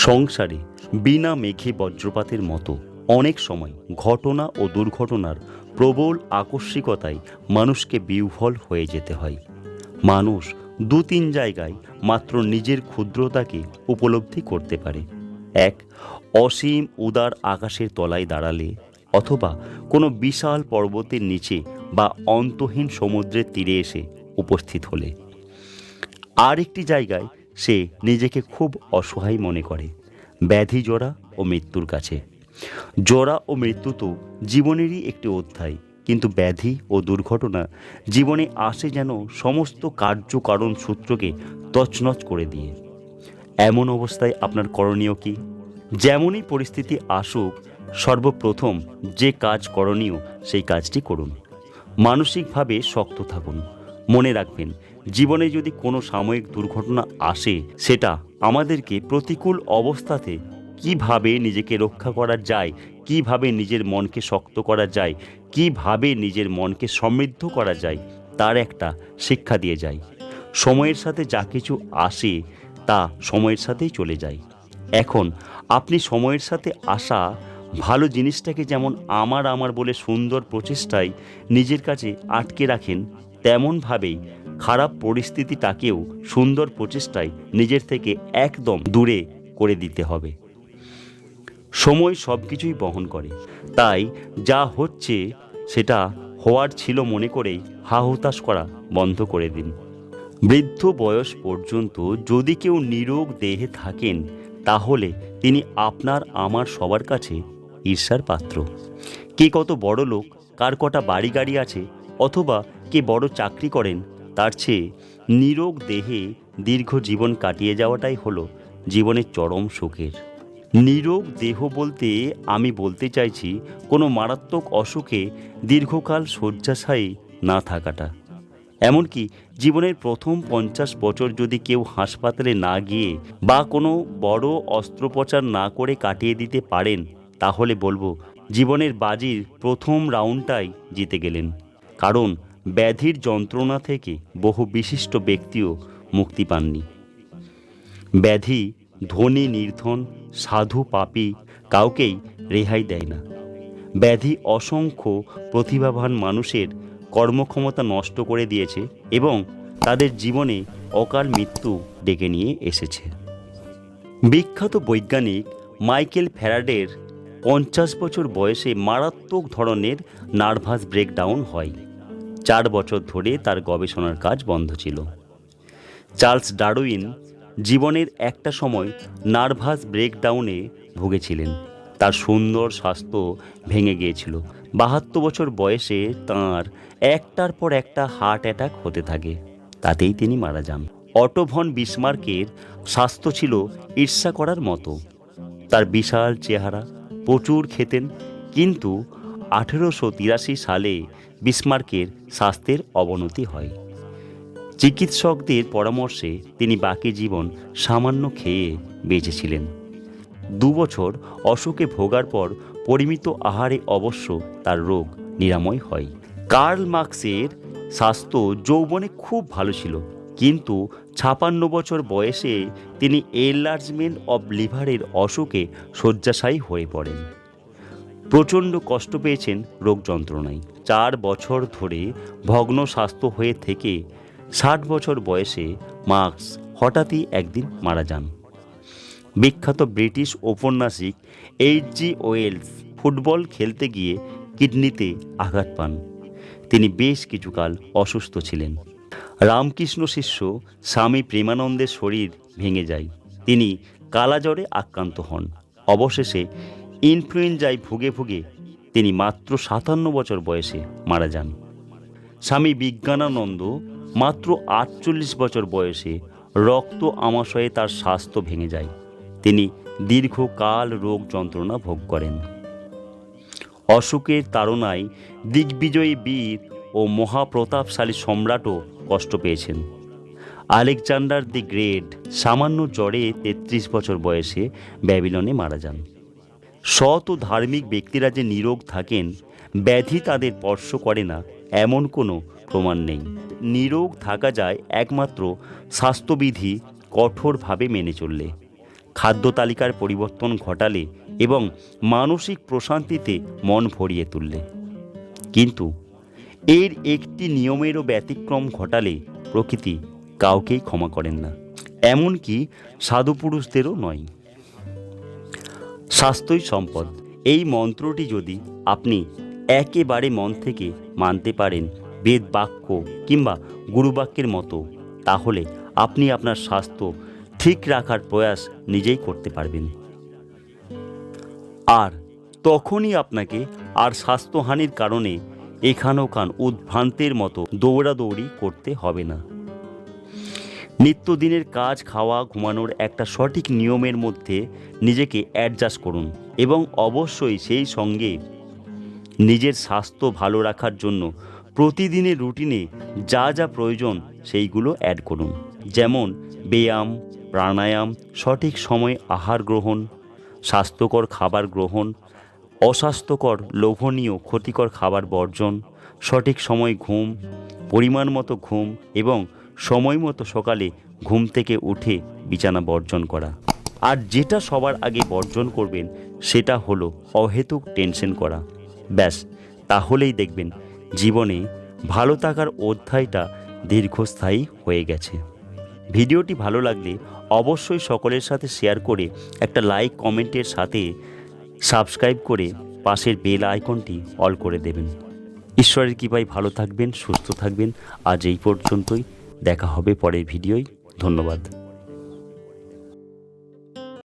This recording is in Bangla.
সংসারে বিনা মেঘে বজ্রপাতের মতো অনেক সময় ঘটনা ও দুর্ঘটনার প্রবল আকস্মিকতায় মানুষকে বিহ্বল হয়ে যেতে হয়। মানুষ দু তিন জায়গায় মাত্র নিজের ক্ষুদ্রতাকে উপলব্ধি করতে পারে। এক, অসীম উদার আকাশের তলায় দাঁড়ালে অথবা কোনো বিশাল পর্বতের নিচে বা অন্তহীন সমুদ্রের তীরে এসে উপস্থিত হলে। আর একটি জায়গায় সে নিজেকে খুব অসহায় মনে করে। ব্যাধি জোড়া ও মৃত্যুর কাছে। জোড়া ও মৃত্যু তো জীবনেরই একটি অধ্যায়, কিন্তু ব্যাধি ও দুর্ঘটনা জীবনে আসে যেন সমস্ত কার্যকারণ সূত্রকে তছনছ করে দিয়ে। এমন অবস্থায় আপনার করণীয় কি? যেমনই পরিস্থিতি আসুক, সর্বপ্রথম যে কাজ করণীয় সেই কাজটি করুন। মানসিকভাবে শক্ত থাকুন। মনে রাখবেন জীবনে যদি কোনো সাময়িক দুর্ঘটনা আসে, সেটা আমাদেরকে প্রতিকূল অবস্থাতে কীভাবে নিজেকে রক্ষা করা যায়, কীভাবে নিজের মনকে শক্ত করা যায়, কীভাবে নিজের মনকে সমৃদ্ধ করা যায়, তার একটা শিক্ষা দিয়ে যায় সময়ের সাথে যা কিছু আসে, তা সময়ের সাথেই চলে যায়। এখন আপনি সময়ের সাথে আসা ভালো জিনিসটাকে যেমন আমার আমার বলে সুন্দর প্রচেষ্টায় নিজের কাছে আটকে রাখেন তেমনভাবেই খারাপ পরিস্থিতিটাকেও সুন্দর প্রচেষ্টায় নিজের থেকে একদম দূরে করে দিতে হবে। সময় সব কিছুই বহন করে। তাই যা হচ্ছে সেটা হওয়ার ছিল মনে করেই হা হুতাশ করা বন্ধ করে দিন। বৃদ্ধ বয়স পর্যন্ত যদি কেউ নিরোগ দেহে থাকেন, তাহলে তিনি আপনার আমার সবার কাছে ঈর্ষার পাত্র। কে কত বড় লোক কার কটা বাড়ি গাড়ি আছে অথবা কে বড় চাকরি করেন, তার চেয়ে নিরোগ দেহে দীর্ঘ জীবন কাটিয়ে যাওয়াটাই হলো জীবনের চরম সুখের। নিরোগ দেহ বলতে আমি বলতে চাইছি কোনো মারাত্মক অসুখে দীর্ঘকাল শয্যাশায়ী না থাকাটা। এমনকি জীবনের প্রথম পঞ্চাশ বছর যদি কেউ হাসপাতালে না গিয়ে বা কোনো বড় অস্ত্রোপচার না করে কাটিয়ে দিতে পারেন, তাহলে বলব জীবনের বাজির প্রথম রাউন্ডটাই জিতে গেলেন। কারণ ব্যাধির যন্ত্রণা থেকে বহু বিশিষ্ট ব্যক্তিও মুক্তি পাননি। ব্যাধি, ধনী, নির্ধন, সাধু, পাপী কাউকেই রেহাই দেয় না। ব্যাধি অসংখ্য প্রতিভাবান মানুষের কর্মক্ষমতা নষ্ট করে দিয়েছে এবং তাদের জীবনে অকাল মৃত্যু ডেকে নিয়ে এসেছে। বিখ্যাত বৈজ্ঞানিক মাইকেল ফ্যারাডের পঞ্চাশ বছর বয়সে মারাত্মক ধরনের নার্ভাস ব্রেকডাউন হয়। চার বছর ধরে তার গবেষণার কাজ বন্ধ ছিল। চার্লস ডারউইন জীবনের একটা সময় নার্ভাস ব্রেকডাউনে ভুগেছিলেন। তার সুন্দর স্বাস্থ্য ভেঙে গিয়েছিল। বাহাত্তর বছর বয়সে তাঁর একটার পর একটা হার্ট অ্যাটাক হতে থাকে। তাতেই তিনি মারা যান। অটোভন বিসমার্কের স্বাস্থ্য ছিল ঈর্ষা করার মতো। তার বিশাল চেহারা, প্রচুর খেতেন, কিন্তু আঠেরোশো তিরাশি সালে বিসমার্কের স্বাস্থ্যের অবনতি হয়। চিকিৎসকদের পরামর্শে তিনি বাকি জীবন সামান্য খেয়ে বেঁচেছিলেন। দু বছর অসুখে ভোগার পর পরিমিত আহারে অবশ্য তার রোগ নিরাময় হয়। কার্ল মার্কসের স্বাস্থ্য যৌবনে খুব ভালো ছিল, কিন্তু ছাপান্ন বছর বয়সে তিনি এনলার্জমেন্ট অব লিভারের অসুখে শয্যাশায়ী হয়ে পড়েন। প্রচণ্ড কষ্ট পেয়েছেন রোগ যন্ত্রণায়। চার বছর ধরে ভগ্ন স্বাস্থ্য হয়ে থেকে ষাট বছর বয়সে মার্কস হঠাৎই একদিন মারা যান। বিখ্যাত ব্রিটিশ ঔপন্যাসিক এইচ জি ওয়েলস ফুটবল খেলতে গিয়ে কিডনিতে আঘাত পান। তিনি বেশ কিছুকাল অসুস্থ ছিলেন। রামকৃষ্ণ শিষ্য স্বামী প্রেমানন্দের শরীর ভেঙে যায়। তিনি কালাজ্বরে আক্রান্ত হন। অবশেষে ইনফ্লুয়েঞ্জায় ভুগে ভুগে তিনি মাত্র সাতান্ন বছর বয়সে মারা যান। স্বামী বিজ্ঞানানন্দ মাত্র আটচল্লিশ বছর বয়সে রক্ত আমাশয়ে তার স্বাস্থ্য ভেঙে যায়। তিনি দীর্ঘকাল রোগ যন্ত্রণা ভোগ করেন। অশোকের তাড়নায় দিগ্বিজয়ী বীর ও মহাপ্রতাপশালী সম্রাটও কষ্ট পেয়েছেন। আলেকজান্ডার দি গ্রেট সামান্য জ্বরে তেত্রিশ বছর বয়সে ব্যাবিলনে মারা যান। সৎ ও ধার্মিক ব্যক্তিরা যে নিরোগ থাকেন, ব্যাধি তাদের স্পর্শ করে না, এমন কোনো প্রমাণ নেই। নিরোগ থাকা যায় একমাত্র স্বাস্থ্যবিধি কঠোরভাবে মেনে চললে। খাদ্য তালিকার পরিবর্তন ঘটালে এবং মানসিক প্রশান্তিতে মন ভরিয়ে তুললে। কিন্তু এর একটি নিয়মেরও ব্যতিক্রম ঘটালে প্রকৃতি কাউকেই ক্ষমা করেন না। এমনকি সাধু পুরুষদেরও নয়। স্বাস্থ্যই সম্পদ। এই মন্ত্রটি যদি আপনি একেবারে মন থেকে মানতে পারেন, বেদ বাক্য কিংবা গুরুবাক্যের মতো, তাহলে আপনি আপনার স্বাস্থ্য ঠিক রাখার প্রয়াস নিজেই করতে পারবেন। আর তখনই আপনাকে আর স্বাস্থ্যহানির কারণে এখান ওখান উদ্ভ্রান্তের মতো দৌড়াদৌড়ি করতে হবে না। নিত্যদিনের কাজ, খাওয়া, ঘুমানোর একটা সঠিক নিয়মের মধ্যে নিজেকে অ্যাডজাস্ট করুন এবং অবশ্যই সেই সঙ্গে নিজের স্বাস্থ্য ভালো রাখার জন্য প্রতিদিনের রুটিনে যা যা প্রয়োজন সেইগুলো অ্যাড করুন। যেমন ব্যায়াম, প্রাণায়াম, সঠিক সময়ে আহার গ্রহণ, স্বাস্থ্যকর খাবার গ্রহণ, অস্বাস্থ্যকর, লোভনীয়, ক্ষতিকর খাবার বর্জন, সঠিক সময় ঘুম পরিমাণ মতো ঘুম এবং সময় মতো সকালে ঘুম থেকে উঠে বিছানা বর্জন করা। আর যেটা সবার আগে বর্জন করবেন, সেটা হলো অহেতুক টেনশন করা। ব্যাস, তাহলেই দেখবেন জীবনে ভালো থাকার অধ্যায়টা দীর্ঘস্থায়ী হয়ে গেছে। ভিডিওটি ভালো লাগলে অবশ্যই সকলের সাথে শেয়ার করে একটা লাইক, কমেন্টের সাথে সাবস্ক্রাইব করে পাশের বেল আইকনটি অল করে দেবেন। ঈশ্বরের কৃপায় ভালো থাকবেন, সুস্থ থাকবেন। আজ এই পর্যন্তই। দেখা হবে পরের ভিডিওয়। ধন্যবাদ।